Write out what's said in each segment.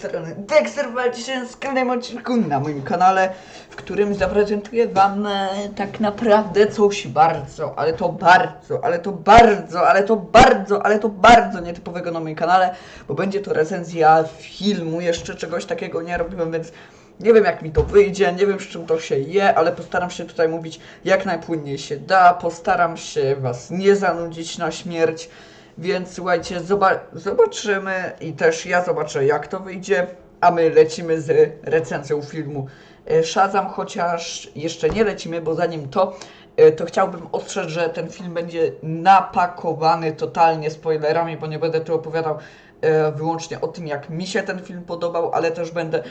strony Dexter w dzisiejszym skrajnym odcinku na moim kanale, w którym zaprezentuję wam e, tak naprawdę coś bardzo, ale to bardzo, ale to bardzo, ale to bardzo, ale to bardzo nietypowego na moim kanale, bo będzie to recenzja filmu, jeszcze czegoś takiego nie robiłem, więc nie wiem jak mi to wyjdzie, nie wiem z czym to się je, ale postaram się tutaj mówić jak najpłynniej się da, postaram się was nie zanudzić na śmierć. Więc słuchajcie, zoba zobaczymy i też ja zobaczę jak to wyjdzie, a my lecimy z recenzją filmu e, Shazam, chociaż jeszcze nie lecimy, bo zanim to, e, to chciałbym ostrzec, że ten film będzie napakowany totalnie spoilerami, bo nie będę tu opowiadał e, wyłącznie o tym, jak mi się ten film podobał, ale też będę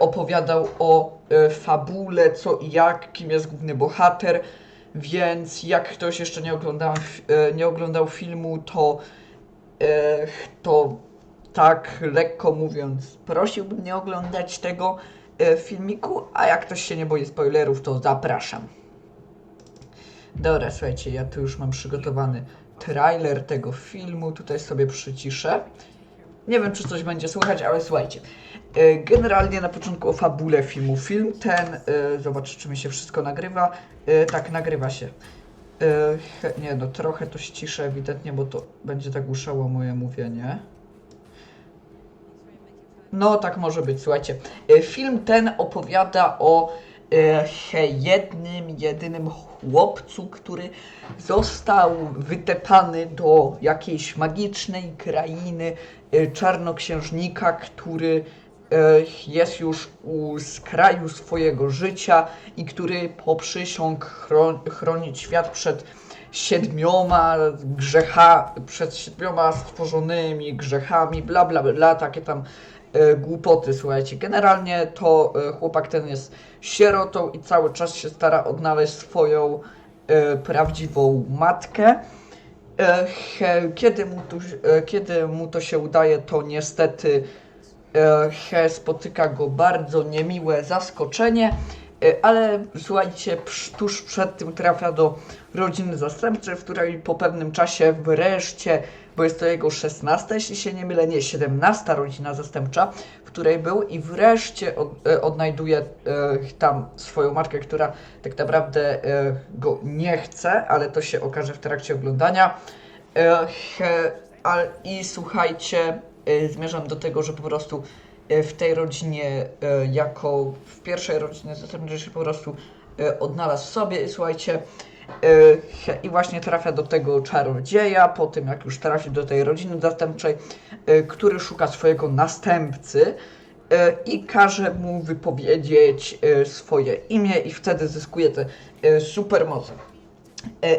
opowiadał o fabule, co i jak, kim jest główny bohater. Więc jak ktoś jeszcze nie oglądał, nie oglądał filmu, to, to tak lekko mówiąc, prosiłbym nie oglądać tego e, filmiku, a jak ktoś się nie boi spoilerów, to zapraszam. Dobra, słuchajcie, ja tu już mam przygotowany trailer tego filmu, tutaj sobie przyciszę. Nie wiem, czy coś będzie słychać, ale słuchajcie. E, Generalnie na początku o fabule filmu. Film ten, e, zobacz, czy mi się wszystko nagrywa. Tak, nagrywa się. E, Nie, no trochę to ściszę ewidentnie, bo to będzie zagłuszało moje mówienie. No, tak może być, słuchajcie. E, Film ten opowiada o e, jednym, jedynym chłopcu, który został wytepany do jakiejś magicznej krainy czarnoksiężnika, który jest już u skraju swojego życia i który poprzysiągł chro- chronić świat przed siedmioma grzecha, przed siedmioma stworzonymi grzechami, bla bla bla, takie tam e, głupoty, słuchajcie. Generalnie to e, chłopak ten jest sierotą i cały czas się stara odnaleźć swoją e, prawdziwą matkę. E, he, kiedy, mu tu, e, kiedy mu to się udaje, to niestety he, spotyka go bardzo niemiłe zaskoczenie, e, ale słuchajcie, tuż przed tym trafia do rodziny zastępczej, w której po pewnym czasie wreszcie, bo jest to jego 16, jeśli się nie mylę, nie 17 rodzina zastępcza, w której był i wreszcie e, odnajduje e, tam swoją matkę, która tak naprawdę e, go nie chce, ale to się okaże w trakcie oglądania. E, I słuchajcie, e, zmierzam do tego, że po prostu e, w tej rodzinie, e, jako w pierwszej rodzinie zastępczej się po prostu odnalazł sobie i słuchajcie, i właśnie trafia do tego czarodzieja, po tym jak już trafi do tej rodziny zastępczej, który szuka swojego następcy i każe mu wypowiedzieć swoje imię i wtedy zyskuje te supermoce.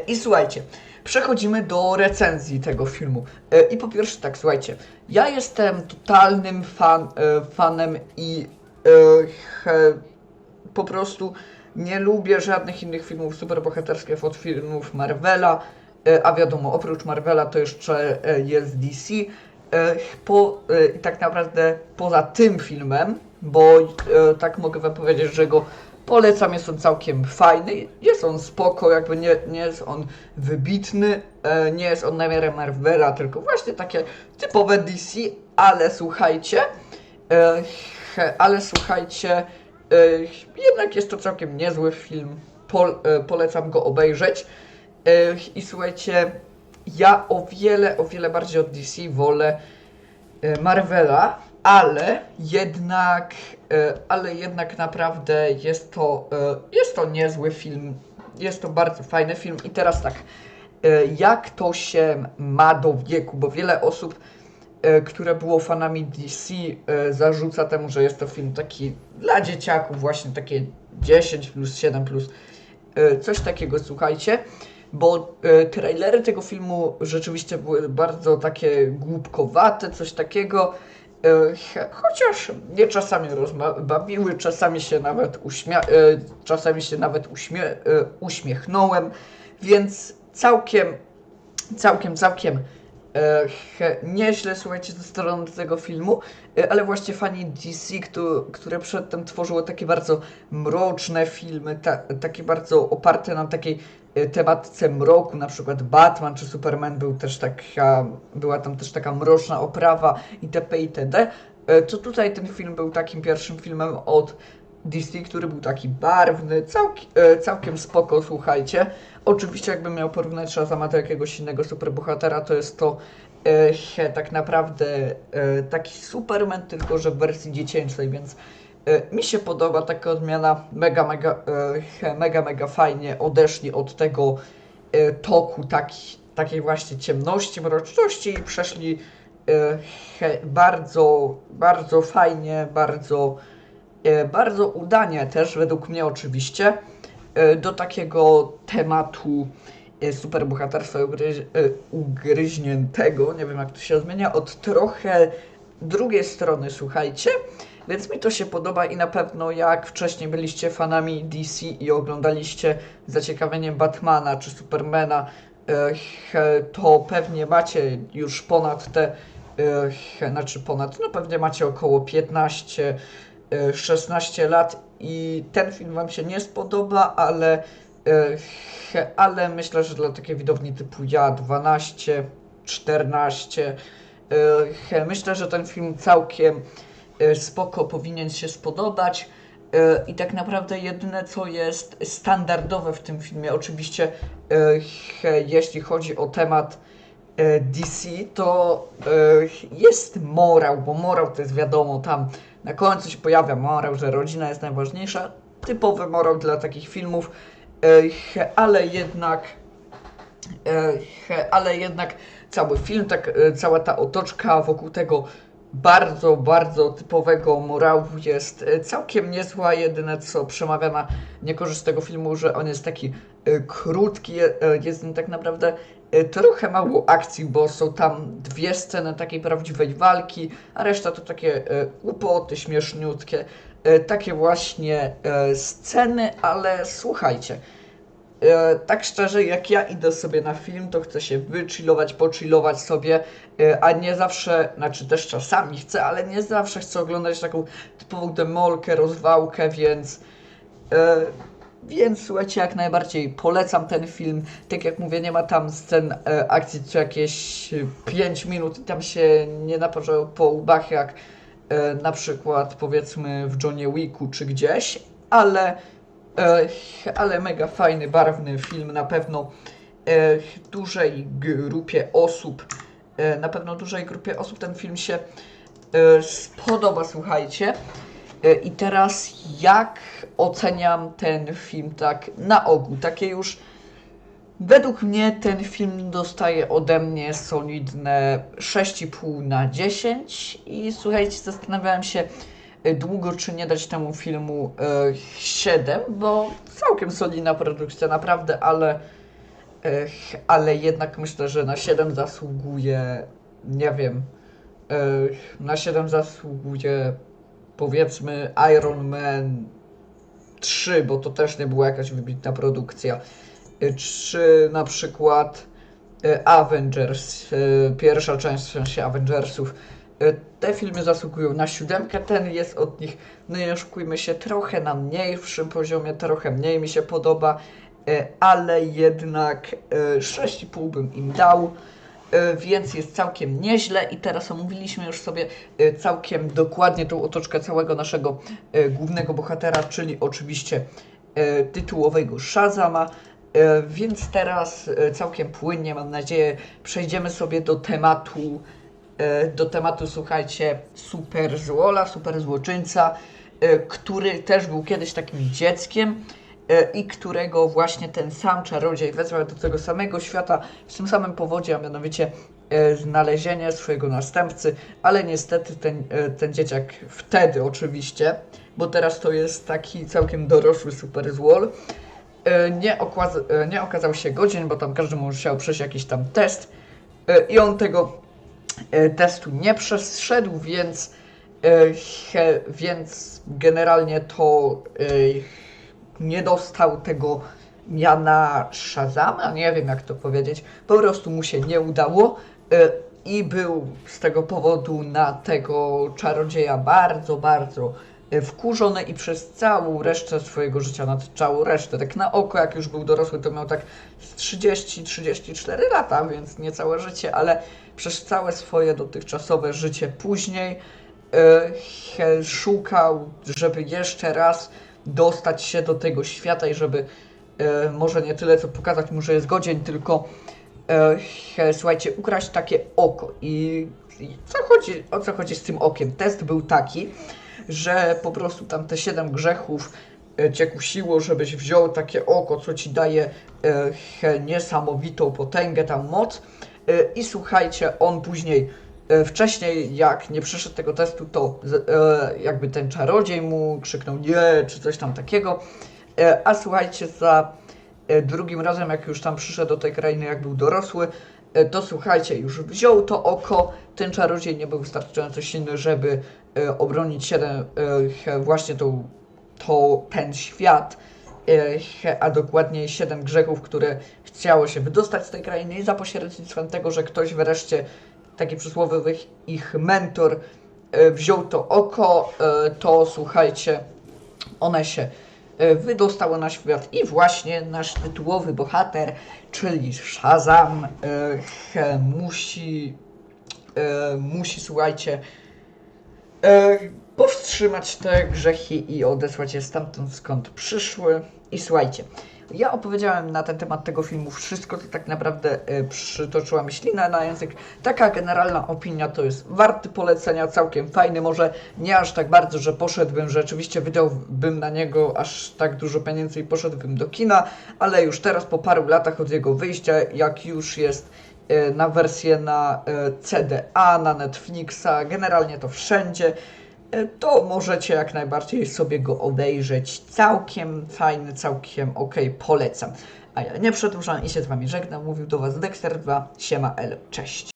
I słuchajcie, przechodzimy do recenzji tego filmu. E, I po pierwsze tak, słuchajcie, ja jestem totalnym fan, e, fanem i e, he, po prostu nie lubię żadnych innych filmów superbohaterskich od filmów Marvela, a wiadomo, oprócz Marvela to jeszcze jest DC. Po, tak naprawdę poza tym filmem, bo tak mogę wam powiedzieć, że go polecam, jest on całkiem fajny, jest on spoko, jakby nie, nie jest on wybitny, e, nie jest on na miarę Marvela, tylko właśnie takie typowe DC, ale słuchajcie, e, ale słuchajcie, e, jednak jest to całkiem niezły film, Pol, polecam go obejrzeć. I słuchajcie, ja o wiele, o wiele bardziej od DC wolę Marvela, ale jednak, e, ale jednak naprawdę jest to, e, jest to niezły film, jest to bardzo fajny film. I teraz tak, e, jak to się ma do wieku, bo wiele osób, które było fanami DC, zarzuca temu, że jest to film taki dla dzieciaków, właśnie takie 10 plus 7 plus, coś takiego, słuchajcie. Bo trailery tego filmu rzeczywiście były bardzo takie głupkowate, coś takiego. E, chociaż mnie czasami rozbawiły, czasami się nawet uśmia- e, czasami się nawet uśmie- e, uśmiechnąłem, więc całkiem, całkiem, całkiem he, nieźle, słuchajcie, ze strony tego filmu, e, ale właśnie fani DC, kto, które przedtem tworzyło takie bardzo mroczne filmy, ta, takie bardzo oparte na takiej e, tematce mroku, na przykład Batman czy Superman był też taka, była tam też taka mroczna oprawa itp. itd. e, to tutaj ten film był takim pierwszym filmem od DC, który był taki barwny, całki, e, całkiem spoko, słuchajcie. Oczywiście jakbym miał porównać Shazama do jakiegoś innego superbohatera, to jest to e, tak naprawdę e, taki Superman, tylko że w wersji dziecięcej, więc e, mi się podoba taka odmiana, mega, mega, e, he, mega, mega fajnie odeszli od tego e, toku taki, takiej właśnie ciemności, mroczności i przeszli e, he, bardzo, bardzo fajnie, bardzo, bardzo udanie też, według mnie oczywiście, do takiego tematu e, superbohaterstwa ugryź, e, ugryźniętego, nie wiem jak to się zmienia, od trochę drugiej strony, słuchajcie. Więc mi to się podoba i na pewno jak wcześniej byliście fanami DC i oglądaliście zaciekawieniem Batmana czy Supermana, e, to pewnie macie już ponad te, e, znaczy ponad, no pewnie macie około 15, e, 16 lat i ten film wam się nie spodoba, ale, e, ale myślę, że dla takiej widowni typu ja 12, 14, e, myślę, że ten film całkiem e, spoko powinien się spodobać. I tak naprawdę jedyne co jest standardowe w tym filmie, oczywiście jeśli chodzi o temat DC, to jest morał, bo morał to jest wiadomo, tam na końcu się pojawia morał, że rodzina jest najważniejsza. Typowy morał dla takich filmów, ale jednak ale jednak cały film, tak, e, cała ta otoczka wokół tego bardzo, bardzo typowego morału jest e, całkiem niezła. Jedyne co przemawia na niekorzyść tego filmu, że on jest taki e, krótki, jest tak naprawdę trochę mało akcji, bo są tam dwie sceny takiej prawdziwej walki, a reszta to takie e, upoty śmieszniutkie. E, takie właśnie sceny, ale słuchajcie. Tak szczerze, jak ja idę sobie na film, to chcę się wychillować, pochillować sobie, a nie zawsze, znaczy też czasami chcę, ale nie zawsze chcę oglądać taką typową demolkę, rozwałkę, więc więc słuchajcie, jak najbardziej polecam ten film. Tak jak mówię, nie ma tam scen e, akcji co jakieś 5 minut i tam się nie naparzają po łbach jak e, na przykład powiedzmy w Johnie Wicku czy gdzieś, ale E, ale mega fajny, barwny film, na pewno e, dużej grupie osób, e, na pewno dużej grupie osób ten film się e, spodoba, słuchajcie. E, I teraz jak oceniam ten film tak na ogół, takie już Według mnie ten film dostaje ode mnie solidne 6,5 na 10 i słuchajcie, zastanawiałem się e, długo, czy nie dać temu filmu e, 7, bo całkiem solidna produkcja, naprawdę, ale, e, ale jednak myślę, że na 7 zasługuje, nie wiem, e, na 7 zasługuje powiedzmy Iron Man 3, bo to też nie była jakaś wybitna produkcja y, czy na przykład y, Avengers, y, pierwsza część w sensie Avengersów. Y, Te filmy zasługują na siódemkę, ten jest od nich, no nie oszukujmy się, trochę na mniejszym poziomie, trochę mniej mi się podoba, y, ale jednak y, 6,5 bym im dał, y, więc jest całkiem nieźle i teraz omówiliśmy już sobie y, całkiem dokładnie tą otoczkę całego naszego y, głównego bohatera, czyli oczywiście y, tytułowego Shazama. Więc teraz całkiem płynnie, mam nadzieję, przejdziemy sobie do tematu, do tematu, słuchajcie, super złola, super złoczyńca, który też był kiedyś takim dzieckiem i którego właśnie ten sam czarodziej wezwał do tego samego świata w tym samym powodzie, a mianowicie e, znalezienie swojego następcy, ale niestety ten, e, ten dzieciak wtedy oczywiście, bo teraz to jest taki całkiem dorosły super złol, e, nie, e, nie okazał się godzien, bo tam każdy musiał przejść jakiś tam test e, i on tego e, testu nie przeszedł, więc, e, więc generalnie to e, nie dostał tego miana Shazama, nie wiem jak to powiedzieć, po prostu mu się nie udało e, i był z tego powodu na tego czarodzieja bardzo, bardzo e, wkurzony i przez całą resztę swojego życia, na całą resztę, tak na oko, jak już był dorosły, to miał tak z 30-34 lata, więc nie całe życie, ale przez całe swoje dotychczasowe życie później e, szukał, żeby jeszcze raz dostać się do tego świata i żeby e, może nie tyle co pokazać mu, że jest godzien, tylko e, słuchajcie, ukraść takie oko. I, i co chodzi, o co chodzi z tym okiem? Test był taki, że po prostu tam te siedem grzechów e, cię kusiło, żebyś wziął takie oko, co ci daje e, niesamowitą potęgę, tam moc. E, I słuchajcie, on później, wcześniej jak nie przeszedł tego testu, to e, jakby ten czarodziej mu krzyknął nie, czy coś tam takiego. E, a słuchajcie, za e, drugim razem, jak już tam przyszedł do tej krainy, jak był dorosły, e, to słuchajcie, już wziął to oko, ten czarodziej nie był wystarczająco silny, żeby e, obronić siedem, e, właśnie tą, ten świat, e, a dokładniej siedem grzechów, które chciało się wydostać z tej krainy i za pośrednictwem tego, że ktoś wreszcie, taki przysłowiowy ich mentor, e, wziął to oko, e, to słuchajcie, one się e, wydostały na świat i właśnie nasz tytułowy bohater, czyli Shazam, musi, musi, słuchajcie, powstrzymać te grzechy i odesłać je stamtąd, skąd przyszły. I słuchajcie, ja opowiedziałem na ten temat tego filmu wszystko, co tak naprawdę e, przytoczyła mi ślinę na język. Taka generalna opinia to jest warty polecenia, całkiem fajny, może nie aż tak bardzo, że poszedłbym, że rzeczywiście wydałbym na niego aż tak dużo pieniędzy i poszedłbym do kina, ale już teraz po paru latach od jego wyjścia, jak już jest e, na wersję na e, CDA, na Netflixa, generalnie to wszędzie, to możecie jak najbardziej sobie go obejrzeć. Całkiem fajny, całkiem ok, polecam. A ja nie przedłużam i się z wami żegnam. Mówił do was Dexter 2, siema L, cześć.